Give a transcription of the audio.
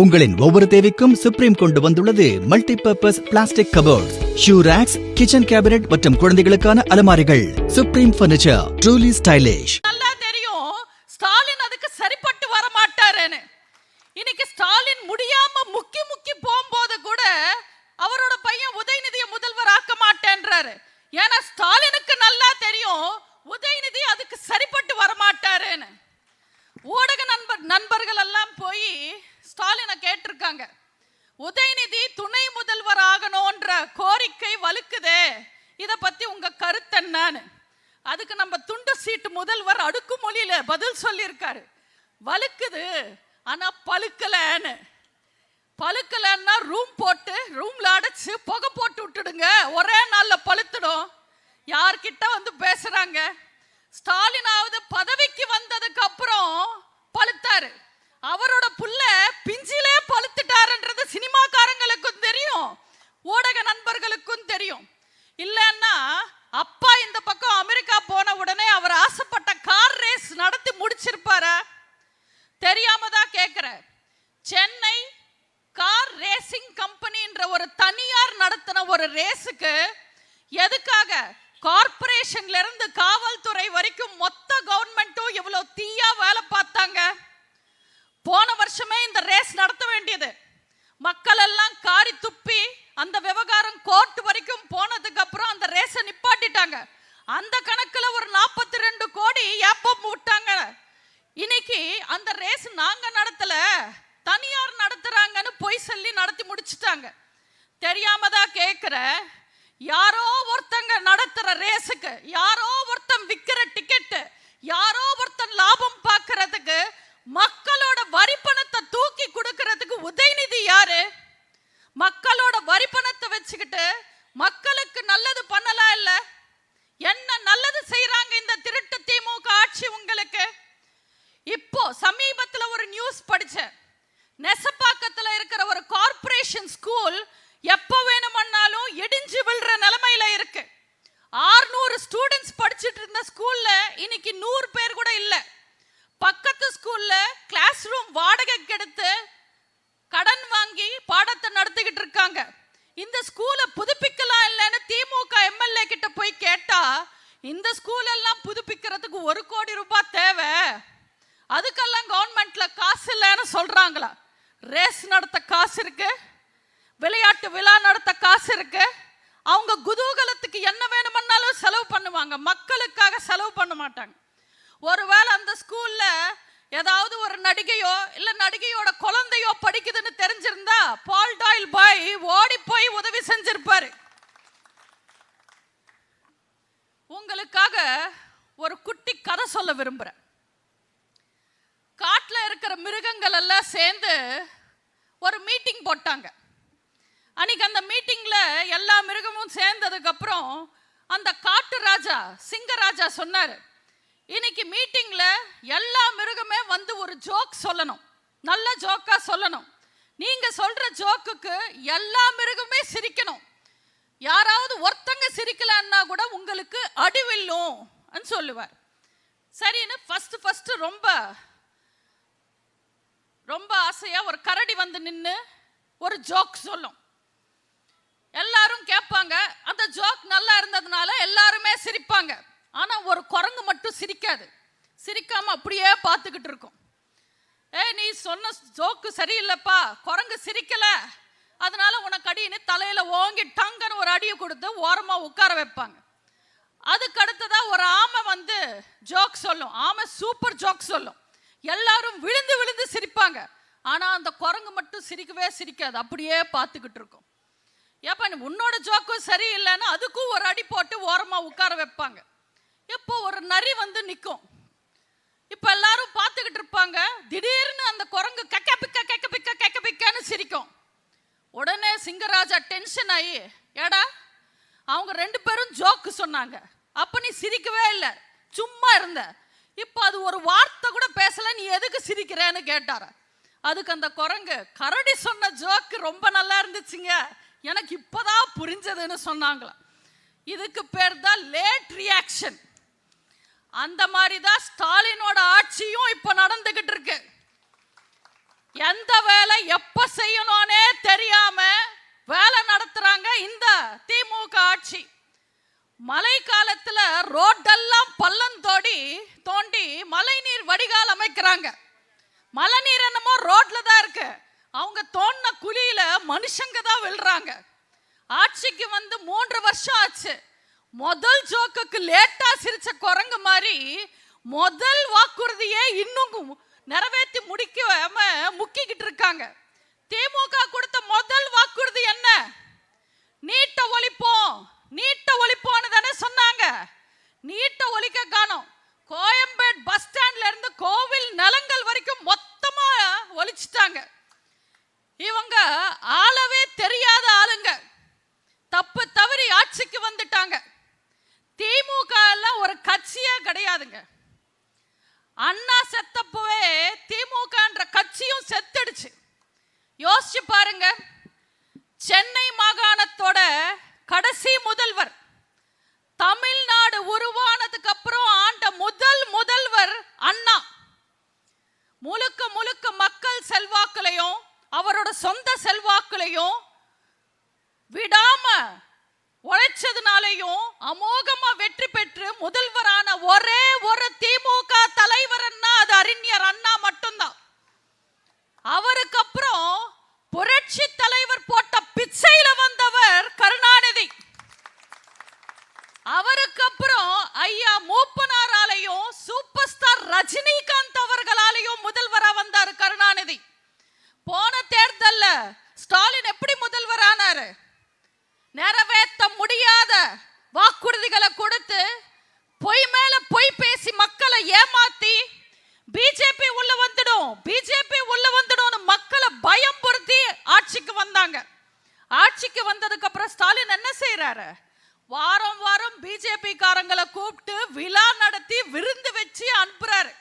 உங்களின் ஒவ்வொரு தேவைக்கும் சுப்ரீம் கொண்டு வந்துள்ளது multipurpose plastic cupboard shoe racks kitchen cabinet மற்றும் குழந்தைகளுக்கான அலமாரிகள். சுப்ரீம் பர்னிச்சர் ட்ரூலி ஸ்டைலிஷ் நல்லா தெரியும். ஸ்டாலின் அதுக்கு சரிப்பட்டு வர மாட்டாருன்னு. இன்னைக்கு ஸ்டாலின் முடியாம முக்கி முக்கி போகும்போது கூட அவரோட பையன் உதயநிதியை முதல்வர் ஆக்க மாட்டேன்றாரு. ஏன்னா ஸ்டாலினுக்கு நல்லா தெரியும். உதயநிதி அதுக்கு சரிப்பட்டு வர மாட்டாருன்னு. ஊடக நண்பர் நண்பர்கள் எல்லாம் போய் ஸ்டாலினை கேட்டிருக்காங்க. உதயநிதி துணை முதல்வர் ஆகணும்ன்ற கோரிக்கை வலுக்குதே. இதை பத்தி உங்க கருத்து என்னன்னு? அதுக்கு நம்ம துண்டு சீட்டு முதல்வர் அடுக்குமொழியில பதில் சொல்லியிருக்காரு. வலுக்குது ஆனா பழுக்கலன்னு. பழுக்கலன்னா ரூம் போட்டு ரூம்ல அடைச்சு புகை போட்டு விட்டுடுங்க. ஒரே நாள்ல பழுத்துடும். யார்கிட்ட வந்து பேசுறாங்க? ஸ்டாலினாவது பதவிக்கு வந்ததுக்கு அப்புறம் பழுத்தாரு. அவரோட புள்ள பிஞ்சிலே பழுத்துட்டாருன்றது சினிமாக்காரங்களுக்கும் தெரியும். ஊடக நண்பர்களுக்கும் தெரியும். இல்லைன்னா அப்பா இந்த பக்கம் அமெரிக்கா போன உடனே அவர் ஆசைப்பட்ட கார் ரேஸ் நடத்தி முடிச்சிருப்பாரா? தெரியாம தான் கேட்கிறேன் சென்னை கார் ரேசிங் கம்பெனின்ற ஒரு தனியார் நடத்தின ஒரு ரேஸுக்கு எதுக்காக கார்ப்பரேஷன்ல இருந்து காவல்துறை வரைக்கும் மொத்த கவர்மெண்ட்டும் இவ்வளவு தீயா வேலை பார்த்தாங்க. போன வருஷமே இந்த ரேஸ் நடத்த வேண்டியது. மக்கள் எல்லாம் காரி துப்பி அந்த விவகாரம் கோர்ட் வரைக்கும் போனதுக்கு அப்புறம் அந்த ரேஸை நிப்பாட்டிட்டாங்க. அந்த கணக்குல ஒரு நாற்பத்தி ரெண்டு கோடி ஏப்பம் விட்டாங்க. இன்னைக்கு அந்த ரேஸ் நாங்க நடத்தல தனியார் நடத்துறாங்கன்னு பொய் சொல்லி நடத்தி முடிச்சிட்டாங்க. தெரியாம தான் கேட்குறேன் யாரோ ஒருத்தங்க நடத்துற ரேஸுக்கு யாரோ ஒருத்தன் விக்கிற டிக்கெட் யாரோ ஒருத்தன் லாபம் பார்க்கறதுக்கு மக்களோட வரி பணத்தை தூக்கி கொடுக்கறதுக்கு உதயநிதி யாரு மக்களோட வரி பணத்தை வச்சுக்கிட்டு மக்களுக்கு நல்லது பண்ணலாம் இல்ல என்ன நல்லது செய்றாங்க இந்த திருட்டு திமுக ஆட்சி உங்களுக்கு இப்போ சமீபத்துல ஒரு நியூஸ் படிச்சேன் நெசப்பாக்கத்துல இருக்கிற ஒரு கார்ப்பரேஷன் ஸ்கூல் எப்ப வேணுமன்னாலும் இடிஞ்சு விழுற நிலைமையில இருக்கு 600 ஸ்டூடெண்ட்ஸ் படிச்சிட்டு இருந்த ஸ்கூல்ல இன்னைக்கு நூறு பேர் கூட இல்ல பக்கத்து ஸ்கூல்ல வாடகை கெடுத்து வாடகைக்கு எடுத்து கடன் வாங்கி பாடத்தை நடத்திக்கிட்டு இருக்காங்க. இந்த ஸ்கூலை புதுப்பிக்கலாம் இல்லைன்னு திமுக எம்எல்ஏ கிட்ட போய் கேட்டா இந்த ஸ்கூல் எல்லாம் புதுப்பிக்கிறதுக்கு ஒரு கோடி ரூபாய் தேவை. அதுக்கெல்லாம் கவர்மெண்ட்ல காசு இல்லைன்னு சொல்றாங்களா? ரேஸ் நடத்த காசு இருக்கு. விளையாட்டு விழா நடத்த காசு இருக்கு. அவங்க குதூகலத்துக்கு என்ன வேணுமென்னாலும் செலவு பண்ணுவாங்க. மக்களுக்காக செலவு பண்ண மாட்டாங்க. ஒருவேளை அந்த ஸ்கூல்ல ஏதாவது ஒரு நடிகையோ இல்ல நடிகையோட குழந்தையோ படிக்குதுன்னு தெரிஞ்சிருந்தா பால் டாயில் பாய் ஓடி போய் உதவி செஞ்சிருப்பாரு. உங்களுக்காக ஒரு குட்டி கதை சொல்ல விரும்புறேன். காட்டில் இருக்கிற மிருகங்கள் எல்லாம் சேர்ந்து ஒரு மீட்டிங் போட்டாங்க. அன்னைக்கு அந்த மீட்டிங்கில் எல்லா மிருகமும் சேர்ந்ததுக்கப்புறம் அந்த காட்டு ராஜா சிங்கராஜா சொன்னார். இன்னைக்கு மீட்டிங்ல எல்லா மிருகமே வந்து ஒரு ஜோக் சொல்லணும். நல்ல ஜோக்கா சொல்லணும். நீங்க சொல்ற ஜோக்குக்கு எல்லா மிருகமே சிரிக்கணும். யாராவது ஒருத்தங்க சிரிக்கலான்னா கூட உங்களுக்கு அடிவில்லும் சொல்லுவார். சரின்னு ஃபர்ஸ்ட் ஃபர்ஸ்ட் ரொம்ப ரொம்ப ஆசையா ஒரு கரடி வந்து நின்று ஒரு ஜோக் சொல்லும். எல்லாரும் கேட்பாங்க. அந்த ஜோக் நல்லா இருந்ததுனால எல்லாருமே சிரிப்பாங்க. ஆனால் ஒரு குரங்கு மட்டும் சிரிக்காது. சிரிக்காமல் அப்படியே பார்த்துக்கிட்டு இருக்கும். ஏ நீ சொன்ன ஜோக்கு சரியில்லைப்பா. குரங்கு சிரிக்கலை. அதனால உனக்கு அடின்னு தலையில் ஓங்கி டங்கன்னு ஒரு அடியை கொடுத்து ஓரமாக உட்கார வைப்பாங்க. அதுக்கு அடுத்ததாக ஒரு ஆமை வந்து ஜோக் சொல்லும். ஆமை சூப்பர் ஜோக் சொல்லும். எல்லாரும் விழுந்து விழுந்து சிரிப்பாங்க. ஆனால் அந்த குரங்கு மட்டும் சிரிக்கவே சிரிக்காது. அப்படியே பார்த்துக்கிட்டு இருக்கும். ஏப்பா நீ உன்னோட ஜோக்கும் சரியில்லைன்னா அதுக்கும் ஒரு அடி போட்டு ஓரமாக உட்கார வைப்பாங்க. இப்போ ஒரு நரி வந்து நிற்கும் இப்போ எல்லாரும் பார்த்துக்கிட்டு இருப்பாங்க திடீர்னு அந்த குரங்கு கக்க பிக்க கக்க பிக்க கக்க பிக்கன்னு சிரிக்கும். உடனே சிங்கராஜா டென்ஷன் ஆகி ஏடா அவங்க ரெண்டு பேரும் ஜோக்கு சொன்னாங்க. அப்ப நீ சிரிக்கவே இல்லை. சும்மா இருந்த. இப்போ அது ஒரு வார்த்தை கூட பேசல. நீ எதுக்கு சிரிக்கிறேன்னு கேட்டார. அதுக்கு அந்த குரங்கு கரடி சொன்ன ஜோக்கு ரொம்ப நல்லா இருந்துச்சுங்க. எனக்கு இப்போதான் புரிஞ்சதுன்னு சொன்னாங்களாம். இதுக்கு பேர் தான் லேட் ரியாக்ஷன் அந்த மாதிரி தான் ஸ்டாலினோட ஆட்சியும் இப்ப நடந்துகிட்டு இருக்கு. எந்த வேலை எப்ப செய்யணும்னே தெரியாம வேலை நடத்துறாங்க இந்த திமுக ஆட்சி. மழை காலத்துல ரோட்டெல்லாம் பள்ளம் தோடி தோண்டி மழைநீர் வடிகால் அமைக்கிறாங்க. மழை நீர் என்னமோ ரோட்ல தான் இருக்கு. அவங்க தோண்டின குழியில மனுஷங்க தான் விழுறாங்க. ஆட்சிக்கு வந்து மூன்று வருஷம் ஆச்சு. முதல் ஜோக்குக்கு லேட்டா சிரிச்ச குரங்கு மாதிரி முதல் வாக்குறுதியே இன்னும் நிறைவேற்றி முடிக்காம முக்கிக்கிட்டு இருக்காங்க. திமுக கொடுத்த முதல் வாக்குறுதி என்ன? நீட்ட ஒழிப்போம் நீட்ட ஒழிப்போம்னு தானே சொன்னாங்க. நீட்ட ஒழிக்க காணோம். கோயம்பேட் பஸ் ஸ்டாண்ட்ல இருந்து கோவில் நலங்கள் வரைக்கும் மொத்தமா ஒழிச்சிட்டாங்க. இவங்க ஆளவே தெரியாத ஆளுங்க. தப்பு தவறி ஆட்சிக்கு வந்து திமுக எல்லாம் ஒரு கட்சியே கிடையாதுங்க அண்ணா செத்தப்பவே திமுகன்ற கட்சியும் செத்துடுச்சு. யோசிச்சு பாருங்க. சென்னை மாகாணத்தோட கடைசி முதல்வர் தமிழ்நாடு உருவானதுக்கு அப்புறம் ஆண்ட முதல் முதல்வர் அண்ணா. முழுக்க முழுக்க மக்கள் செல்வாக்குலையும் அவரோட சொந்த செல்வாக்குலையும் விடாம உழைச்சதுனாலையும் அமோகமா வெற்றி பெற்று முதல்வரான ஒரே ஒரு திமுக தலைவர்னா அது அறிஞர் அண்ணா மட்டும்தான். அவருக்கு அப்புறம் புரட்சி தலைவர் போட்ட பிச்சையில வந்தவர் கருணாநிதி. அவருக்கு அப்புறம் ஐயா மூப்பனாராலையும் சூப்பர் ஸ்டார் ரஜினிகாந்த் அவர்களாலையும் முதல்வரா வந்தார் கருணாநிதி. போன தேர்தல்ல ஸ்டாலின் எப்படி முதல்வர் ஆனாரு நிறைவேற்ற முடியாத வாக்குறுதிகளை கொடுத்து பொய் மேல பொய் பேசி மக்களை ஏமாத்தி பிஜேபி உள்ள வந்துடும். பிஜேபி உள்ள வந்துடும் மக்களை பயம் பொருத்தி ஆட்சிக்கு வந்தாங்க. ஆட்சிக்கு வந்ததுக்கு அப்புறம் ஸ்டாலின் என்ன செய்யறாரு வாரம் வாரம் பிஜேபி காரங்களை கூப்பிட்டு விழா நடத்தி விருந்து வச்சு அனுப்புகிறாரு